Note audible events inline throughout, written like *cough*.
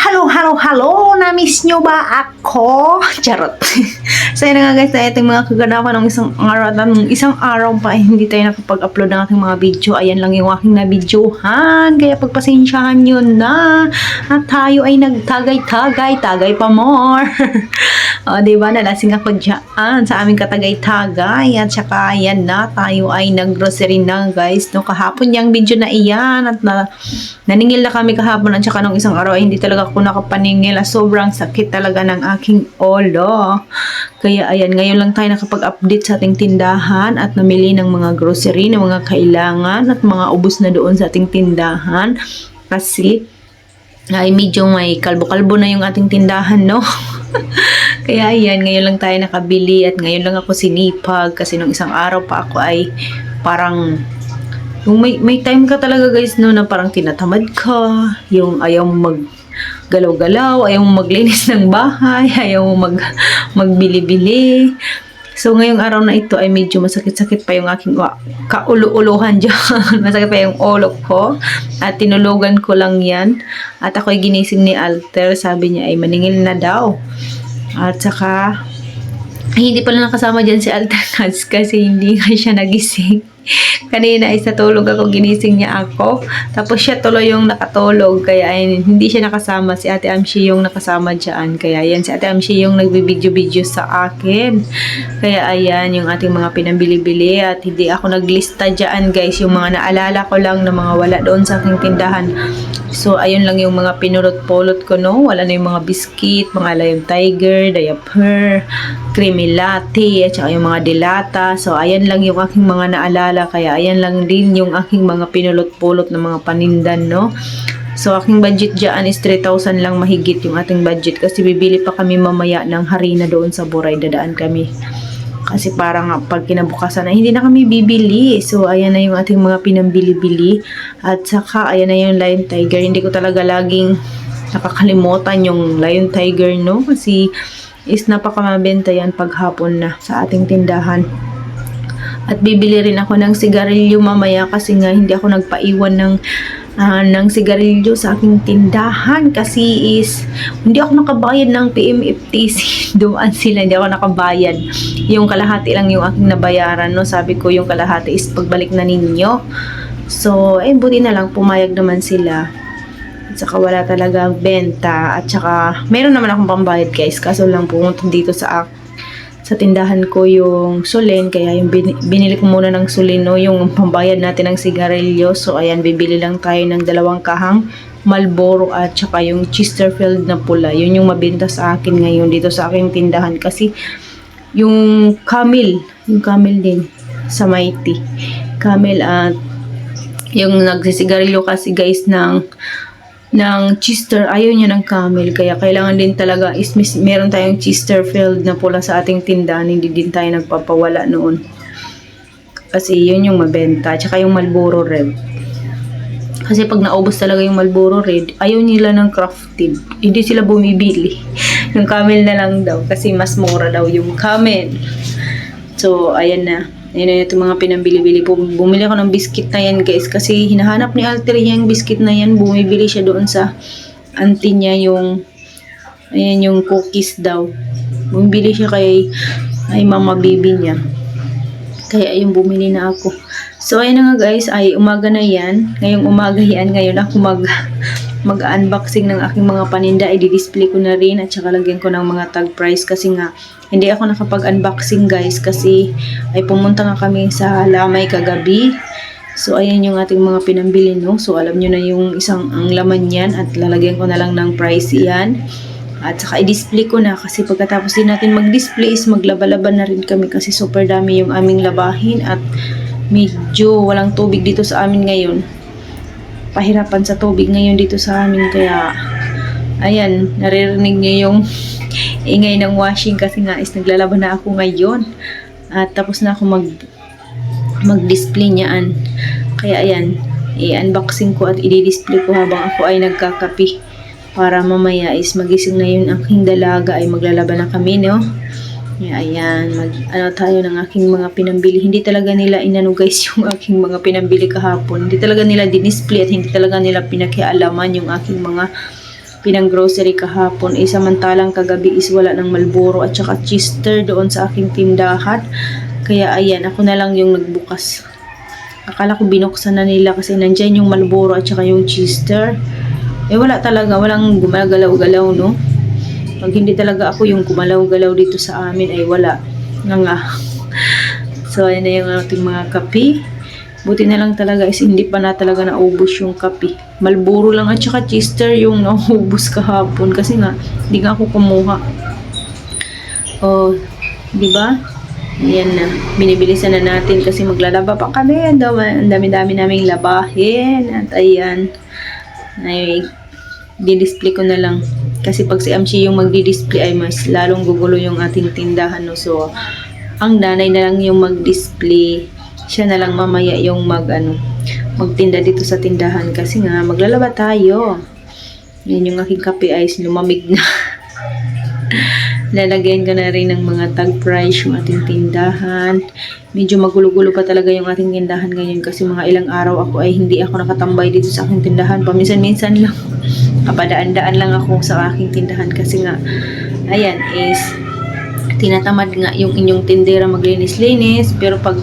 Hello, hello, hello! Na-miss nyo ba ako? Charot. *laughs* so yun nga guys, ito yung mga kaganapan ng isang araw. Ng isang araw pa eh, hindi tayo nakapag-upload ng ating mga video. Ayan lang yung aking na-videohan. Kaya pagpasensyahan nyo na. At tayo ay nagtagay-tagay. Tagay pa more. *laughs* o, diba? Nalasing ako dyan sa aming katagay-tagay. At saka, ayan na. Tayo ay nag-grocery na guys. No, kahapon yung video na iyan. At na, naningil na kami kahapon. At saka nung isang araw ay hindi talaga ako nakapaningil. Ah, Sobrang sakit talaga ng aking olo. Kaya ayan, ngayon lang tayo nakapag-update sa ating tindahan at namili ng mga grocery, ng mga kailangan at mga ubos na doon sa ating tindahan. Kasi ay medyo may kalbo-kalbo na yung ating tindahan, no? *laughs* *laughs* Kaya ayan, ngayon lang tayo nakabili at ngayon lang ako sinipag kasi nung isang araw pa ako ay parang yung may, may time ka talaga guys no na parang tinatamad ka, yung ayaw mag galaw-galaw, ayaw maglinis ng bahay, *laughs* ayaw mag, magbili-bili. So, ngayong araw na ito ay medyo masakit-sakit pa yung aking wa, kaulu-uluhan dyan. *laughs* masakit pa yung ulo ko. At tinulugan ko lang yan. At ako'y ginising ni Alter. Sabi niya ay maningil na daw. At saka, ay, hindi pala nakasama dyan si Alter *laughs* kasi hindi nga siya nagising. *laughs* Kanina ay sa tulog ako, ginising niya ako. Tapos siya tuloy yung nakatulog. Kaya ay, hindi siya nakasama. Si Ate Amshi yung nakasama dyan. Kaya yan, si Ate Amshi yung nagbibideo-video sa akin. Kaya ayan, yung ating mga pinambili-bili. At hindi ako naglista dyan guys. Yung mga naalala ko lang na mga wala doon sa aking tindahan. So, ayun lang yung mga pinulot-pulot ko, no? Wala na yung mga biscuit, mga Lion Tiger, diaper, creamy latte, at saka yung mga dilata. So, ayan lang yung aking mga naalala. Kaya, ayan lang din yung aking mga pinulot-pulot na mga panindan, no? So, aking budget dyan is 3,000 lang mahigit yung ating budget. Kasi bibili pa kami mamaya ng harina doon sa Buray. Dadaan kami. Kasi parang pag kinabukasan na hindi na kami bibili. So, ayan na yung ating mga pinambili-bili. At saka, ayan na yung Lion Tiger. Hindi ko talaga laging nakakalimutan yung Lion Tiger, no? Kasi is napakamabenta yan paghapon na sa ating tindahan. At bibili rin ako ng sigarilyo mamaya kasi nga hindi ako nagpaiwan ng ah, ng sigarilyo sa aking tindahan kasi is hindi ako nakabayad ng PMFTC *laughs* doon sila hindi ako nakabayad. Yung kalahati lang yung aking nabayaran no? Sabi ko yung kalahati is pagbalik na ninyo. So eh buti na lang pumayag naman sila. At saka wala talaga benta at saka meron naman akong pambayad guys kaso lang pumunta dito sa sa tindahan ko yung sulin kaya yung bin- binili ko muna ng sulin no yung pambayad natin ng sigarilyo. So ayan bibili lang tayo ng dalawang kahang Malboro at saka yung Chesterfield na pula. Yun yung mabenta sa akin ngayon dito sa aking tindahan kasi yung Camel yung Camel din sa Mighty. Camel at yung nagsisigarilyo kasi guys ng ng Chester, ayaw niya ng camel. Kaya kailangan din talaga is mis- meron tayong Chesterfield na pula sa ating tindahan. Hindi din tayo nagpapawala noon. Kasi yun yung mabenta. Tsaka yung Marlboro Red. Kasi pag naubos talaga yung Marlboro Red, ayaw nila ng crafted. Hindi sila bumibili. *laughs* yung camel na lang daw. Kasi mas mura daw yung camel. So, ayan na. Na itong mga pinambili-bili po. Bumili ako ng biscuit na yan guys. Kasi hinahanap ni Alter yung biscuit na yan. Bumibili siya doon sa auntie niya yung ayan yung cookies daw. Bumibili siya kay ay mama baby niya. Kaya yung bumili na ako. So ayan na nga guys, ay umaga na yan. Ngayong umaga yan, ngayon ako mag *laughs* mag-unboxing ng aking mga paninda. I-display ko na rin at saka lagyan ko ng mga tag price kasi nga hindi ako nakapag-unboxing guys kasi ay pumunta nga kami sa Lamay kagabi. So ayan yung ating mga pinambili no. So alam nyo na yung isang ang laman yan at lalagyan ko na lang ng price yan. At saka i-display ko na kasi pagkatapos din natin mag-display is maglaba-laban na rin kami kasi super dami yung aming labahin at medyo walang tubig dito sa amin ngayon. Pahirapan sa tubig ngayon dito sa amin kaya ayan, naririnig niyo yung ingay ng washing kasi nga is naglalaban na ako ngayon. At tapos na ako mag mag-display niyaan. Kaya ayan, i-unboxing ko at i-display ko habang ako ay nagkakapi para mamaya is magising na yun aking dalaga ay maglalaban na kami, no? Ayan, mag, ano tayo ng aking mga pinambili. Hindi talaga nila inano guys *laughs* yung aking mga pinambili kahapon. Hindi talaga nila dinisplay at hindi talaga nila pinakialaman yung aking mga pinang grocery kahapon. Eh, samantalang kagabi is wala ng Malboro at saka Chister doon sa aking tindahan. Kaya ayan, ako na lang yung nagbukas. Akala ko binuksan na nila kasi nandyan yung Malboro at saka yung Chister. Eh wala talaga, walang gumagalaw-galaw no. Pag hindi talaga ako yung gumalaw-galaw dito sa amin ay wala. Nga nga. *laughs* So ayan na yung ating mga kape. Buti na lang talaga is hindi pa na talaga naubos yung kape. Malboro lang at saka Chister yung *laughs* naubos kahapon kasi nga hindi nga ako kumuha. Oh, di ba? Ayan na. Binibilisan na natin kasi maglalaba pa kami. Ang dami-dami naming labahin. At ayan. Ay, di-display ko na lang. Kasi pag si Amshi yung magdi-display ay mas lalong gugulo yung ating tindahan. No? So, ang nanay na lang yung mag-display. Siya na lang mamaya yung mag, ano, magtinda dito sa tindahan. Kasi nga, maglalaba tayo. Yan yung aking kape ay lumamig na. *laughs* Lalagyan ko na rin ng mga tag price yung ating tindahan. Medyo magulo-gulo pa talaga yung ating tindahan ngayon kasi mga ilang araw ako ay hindi ako nakatambay dito sa aking tindahan. Paminsan-minsan lang. Kapadaan-daan lang ako sa aking tindahan kasi nga, ayan, is tinatamad nga yung inyong tindera maglinis-linis pero pag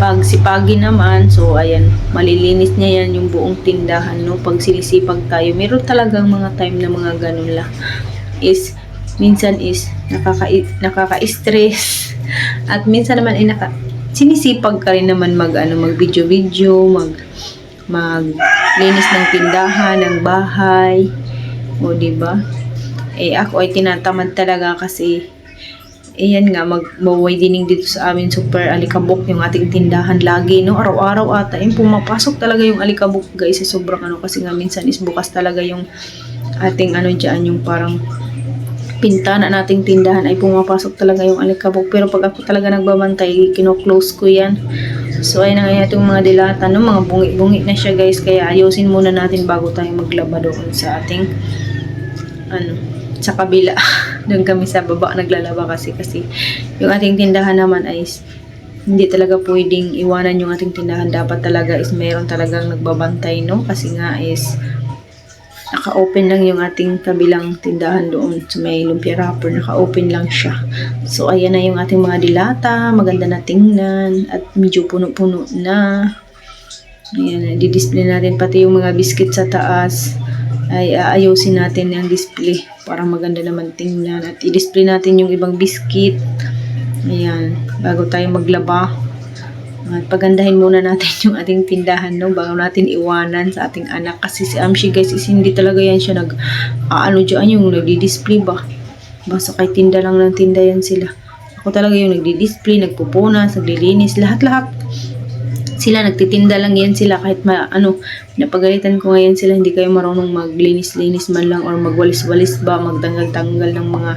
pag sipagi naman so ayan malilinis niya yan yung buong tindahan no? Pag sinisipag tayo meron talagang mga time na mga ganun lang. Is minsan is nakaka nakaka-stress. *laughs* At minsan naman ay naka sinisipag ka rin naman mag ano mag video video mag maglinis ng tindahan ng bahay. O di ba? Eh ako ay tinatamad talaga kasi Ayan nga, mag-widening dito sa amin, super alikabok yung ating tindahan lagi, no? Araw-araw ata, yung pumapasok talaga yung alikabok, guys, sa sobrang ano, kasi nga minsan is bukas talaga yung ating ano dyan, yung parang pintana nating tindahan ay pumapasok talaga yung alikabok. Pero pag ako talaga nagbabantay, kino-close ko yan. So, ayun na nga itong mga dilata, no? Mga bungi-bungi na siya, guys. Kaya ayusin muna natin bago tayo maglaba doon sa ating, ano, sa kabila. *laughs* doon kami sa baba naglalaba kasi kasi yung ating tindahan naman ay hindi talaga pwedeng iwanan yung ating tindahan. Dapat talaga is meron talagang nagbabantay, no? Kasi nga is naka-open lang yung ating kabilang tindahan doon sa may lumpia wrapper, naka-open lang siya. So, ayan na yung ating mga dilata, maganda na tingnan, at medyo puno-puno na. Ayan, di-display natin pati yung mga biscuit sa taas ay aayusin natin yung display para maganda naman tingnan at i-display natin yung ibang biscuit. Ayan, bago tayo maglaba. At pagandahin muna natin *laughs* yung ating tindahan no? Bago natin iwanan sa ating anak. Kasi si Amshi guys is hindi talaga yan siya nag aano dyan. Yung nagdi-display ba? Basta kay tinda lang ng tinda yan sila. Ako talaga yung nagdi-display nagpupunas, naglilinis lahat-lahat sila nagtitinda lang yan sila kahit ma, ano, napagalitan ko ngayon sila hindi kayo marunong maglinis-linis man lang or magwalis-walis ba, magtanggal-tanggal ng mga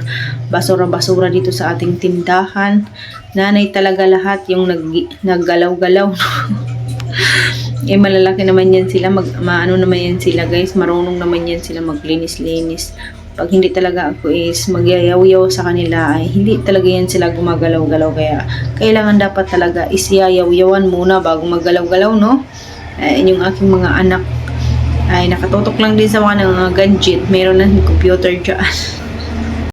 basura-basura dito sa ating tindahan. Nanay talaga lahat yung nag, naggalaw-galaw. *laughs* eh malalaki naman yan sila, mag, maano naman yan sila guys, marunong naman yan sila maglinis-linis pag hindi talaga ako is magyayaw-yaw sa kanila ay hindi talaga yan sila gumagalaw-galaw. Kaya kailangan dapat talaga is yayaw-yawan muna bago maggalaw-galaw no? Ay yung aking mga anak. Ay nakatutok lang din sa mga mga meron na computer dyan *laughs*